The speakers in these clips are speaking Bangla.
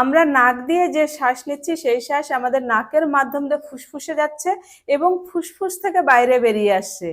আমরা নাক দিয়ে যে শ্বাস নিচ্ছি, সেই শ্বাস আমাদের নাকের মাধ্যম দিয়ে ফুসফুসে যাচ্ছে এবং ফুসফুস থেকে বাইরে বেরিয়ে আসছে।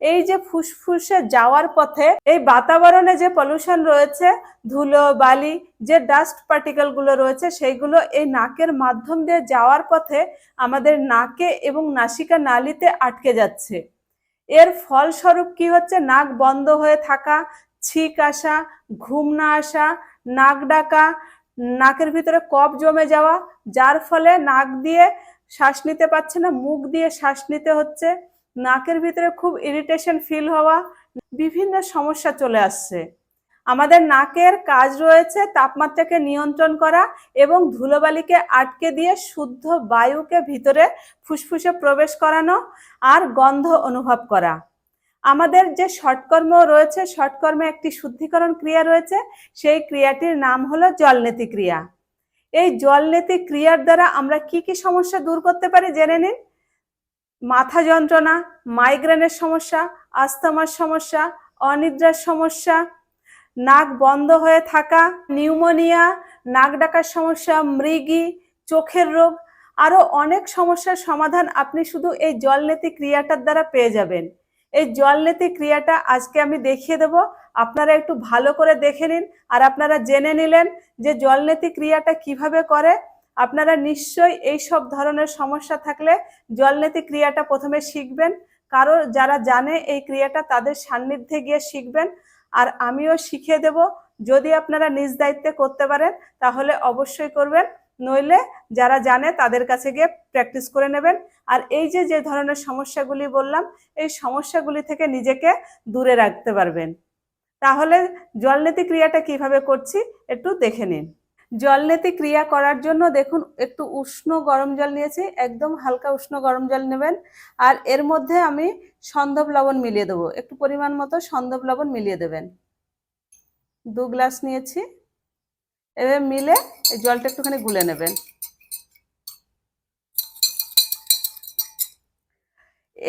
এই যে ফুসফুসে যাওয়ার পথে এই বাতাবরণে যে পলিউশন রয়েছে, ধুলো, বালি, যে ডাস্ট পার্টিকেলগুলো রয়েছে, সেইগুলো এই নাকের মাধ্যম দিয়ে যাওয়ার পথে আমাদের নাকে এবং নাসিকা নালিতে আটকে যাচ্ছে। এর ফলস্বরূপ কি হচ্ছে? নাক বন্ধ হয়ে থাকা, ছিক আসা, ঘুম না আসা, নাক ডাকা নাকের ভিতরে কফ জমে যাওয়া, যার ফলে নাক দিয়ে শ্বাস নিতে পারছে না, মুখ দিয়ে শ্বাস নিতে হচ্ছে, নাকের ভিতরে খুব ইরিটেশন ফিল হওয়া, বিভিন্ন সমস্যা চলে আসছে। আমাদের নাকের কাজ রয়েছে তাপমাত্রাকে নিয়ন্ত্রণ করা এবং ধুলোবালিকে আটকে দিয়ে শুদ্ধ বায়ুকে ভিতরে ফুসফুসে প্রবেশ করানো আর গন্ধ অনুভব করা। আমাদের যে শর্টকর্ম রয়েছে শর্টকর্মে একটি শুদ্ধিকরণ ক্রিয়া রয়েছে, সেই ক্রিয়াটির নাম হলো জলনেতি ক্রিয়া। এই জলনেতি ক্রিয়ার দ্বারা আমরা কি কি সমস্যা দূর করতে পারি জেনে নিন? মাথা যন্ত্রণা, মাইগ্রেনের সমস্যা আস্তমার সমস্যা, অনিদ্রার সমস্যা, নাক বন্ধ হয়ে থাকা, নিউমোনিয়া, নাক ডাকার সমস্যা, মৃগী, চোখের রোগ, আরও অনেক সমস্যার সমাধান আপনি শুধু এই জলনেতি ক্রিয়াটার দ্বারা পেয়ে যাবেন। এই জলনেতি ক্রিয়াটা আজকে আমি দেখিয়ে দেব। আপনারা একটু ভালো করে দেখে নিন আর আপনারা জেনে নিলেন যে জলনেতি ক্রিয়াটা কীভাবে করে। আপনারা নিশ্চয়ই এই সব ধরনের সমস্যা থাকলে জলনেতি ক্রিয়াটা প্রথমে শিখবেন। কারও যারা জানে এই ক্রিয়াটা তাদের সান্নিধ্যে গিয়ে শিখবেন। আর আমিও শিখিয়ে দেব। যদি আপনারা নিজ দায়িত্বে করতে পারেন, তাহলে অবশ্যই করবেন। নইলে যারা জানে তাদের কাছে গিয়ে প্র্যাকটিস করে নেবেন। আর এই যে যে ধরনের সমস্যাগুলি বললাম, এই সমস্যাগুলি থেকে নিজেকে দূরে রাখতে পারবেন। তাহলে জলনেতি ক্রিয়াটা কীভাবে করছি একটু দেখে নিন। জলনেতি ক্রিয়া করার জন্য দেখুন, একটু উষ্ণ গরম জল নিয়েছি, একদম হালকা উষ্ণ গরম জল নেবেন। আর এর মধ্যে আমি সন্দব লবণ মিলিয়ে দেবো, একটু পরিমাণ মতো সন্দব লবণ মিলিয়ে দেবেন। দু গ্লাস নিয়েছি। এবার মিলে এই জলটা একটুখানি গুলে নেবেন।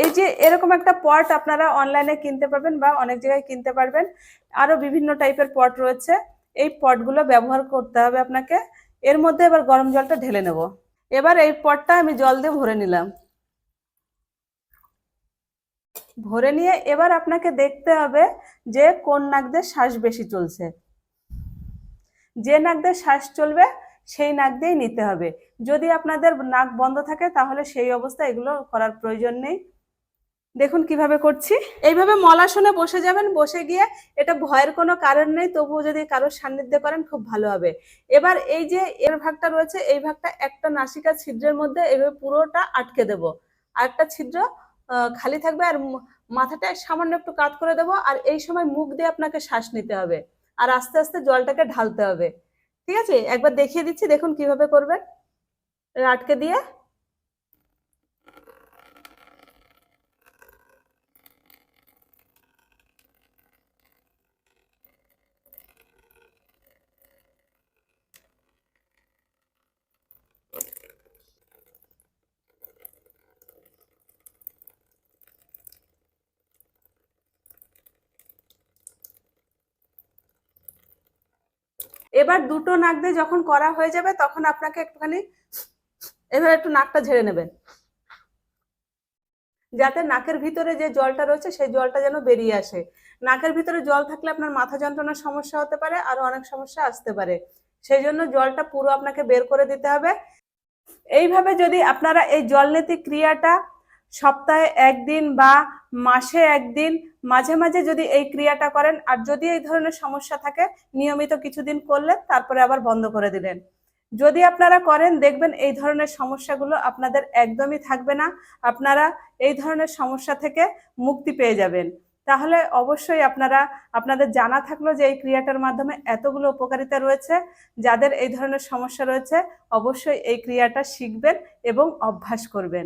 এই যে এরকম একটা পট আপনারা অনলাইনে কিনতে পারবেন বা অনেক জায়গায় কিনতে পারবেন। আরও বিভিন্ন টাইপের পট রয়েছে। এই পটগুলো ব্যবহার করতে হবে আপনাকে। এর মধ্যে এবার গরম জলটা ঢেলে নেব। এবার এই পটটা আমি জল দিয়ে ভরে নিলাম। ভরে নিয়ে এবার আপনাকে দেখতে হবে যে কোন নাক দিয়ে শ্বাস বেশি চলছে। যে নাক দিয়ে শ্বাস চলবে, সেই নাক দিয়েই নিতে হবে। যদি আপনাদের নাক বন্ধ থাকে, তাহলে সেই অবস্থা এগুলো করার প্রয়োজন নেই। দেখুন কীভাবে করছি। এইভাবে মলাসনে বসে যাবেন, বসে গিয়ে এটা ভয়ের কোনো কারণ নেই, তবুও যদি কারোর সান্নিধ্যে করেন, খুব ভালো হবে। এবার এই যে এর ভাগটা রয়েছে, এই ভাগটা একটা নাসিকা ছিদ্রের মধ্যে এইভাবে পুরোটা আটকে দেব। আর একটা ছিদ্র খালি থাকবে, আর মাথাটা সামান্য একটু কাত করে দেবো, আর এই সময় মুখ দিয়ে আপনাকে শ্বাস নিতে হবে। আর আস্তে আস্তে জলটাকে ঢালতে হবে। ঠিক আছে? একবার দেখিয়ে দিচ্ছি, দেখুন কীভাবে করবেন। আটকে দিয়ে এবার দুটো নাক দিয়ে যখন করা হয়ে যাবে, তখন আপনাকে একটুখানি এবার একটু নাকটা ঝেড়ে নেবেন। যাতে নাকের ভিতরে যে জলটা রয়েছে, সেই জলটা যেন বেরিয়ে আসে। নাকের ভিতরে জল থাকলে আপনার মাথা যন্ত্রণার সমস্যা হতে পারে, আরও অনেক সমস্যা আসতে পারে। সেই জন্য জলটা পুরো আপনাকে বের করে দিতে হবে। এইভাবে যদি আপনারা এই জলনীতি ক্রিয়াটা সপ্তাহে একদিন বা মাসে একদিন মাঝে মাঝে যদি এই ক্রিয়াটা করেন, আর যদি এই ধরনের সমস্যা থাকে, নিয়মিত কিছুদিন করলেন, তারপরে আবার বন্ধ করে দিলেন। যদি আপনারা করেন, দেখবেন এই ধরনের সমস্যাগুলো আপনাদের একদমই থাকবে না। আপনারা এই ধরনের সমস্যা থেকে মুক্তি পেয়ে যাবেন। তাহলে অবশ্যই আপনারা, আপনাদের জানা থাকল যে এই ক্রিয়াটার মাধ্যমে এতগুলো উপকারিতা রয়েছে। যাদের এই ধরনের সমস্যা রয়েছে, অবশ্যই এই ক্রিয়াটা শিখবেন এবং অভ্যাস করবেন।